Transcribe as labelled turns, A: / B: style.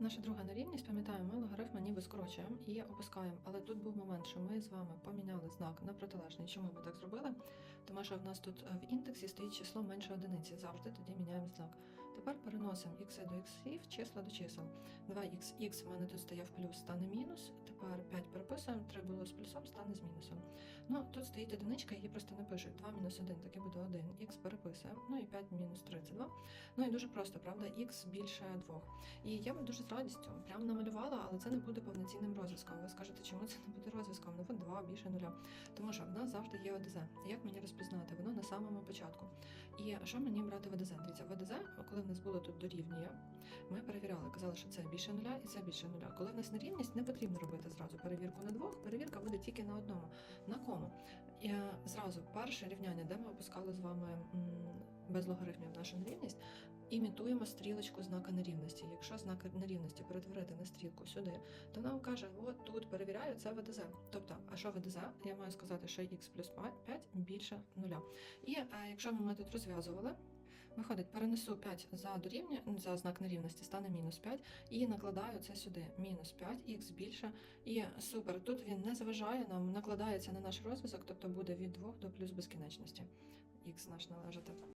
A: Наша друга нерівність, пам'ятаємо, ми логарифм ніби скорочуємо і опускаємо. Але тут був момент, що ми з вами поміняли знак на протилежний. Чому ми так зробили? Тому що в нас тут е, в індексі стоїть число менше одиниці. Завжди тоді міняємо знак. Тепер переносимо x до x, числа до чисел. 2х, х в мене тут стояв плюс, стане мінус. Тепер 5 переписуємо, 3 було з плюсом, стане з мінусом. Ну, тут стоїть одиничка, її просто не пишуть. 2 мінус 1, так і буде 1. Х переписуємо. Ну і 5 мінус 3 це 2. Ну і дуже просто, правда, х більше 2. І я би дуже з радістю прям намалювала, але це не буде повноцінним розв'язком. Ви скажете, чому це не буде розв'язком? Ну, 2 більше нуля. Тому що в нас завжди є ОДЗ. Як мені розпізнати? Воно на самому початку. І що мені брати ВДЗ? Дивіться, ВДЗ, коли в нас було тут дорівнює, ми перевіряли, казали, що це більше нуля і це більше нуля. Коли в нас нерівність, не потрібно робити зразу перевірку на двох, перевірка буде тільки на одному. На кому? Е, зразу перше рівняння, де ми опускали з вами без логарифмів нашу нерівність, імітуємо стрілочку знака нерівності. Якщо знак нерівності перетворити на стрілку сюди, то нам каже, от тут перевіряю, це ВДЗ. Тобто, а що ВДЗ? Я маю сказати, що х плюс 5 більше нуля. І е, якщо ми тут розв'язували, виходить, перенесу 5 за дорівнює, за знак нерівності, стане мінус 5, і накладаю це сюди. Мінус 5, х більше. І супер, тут він не заважає нам, накладається на наш розв'язок, тобто буде від 2 до плюс безкінечності. Х наш належати.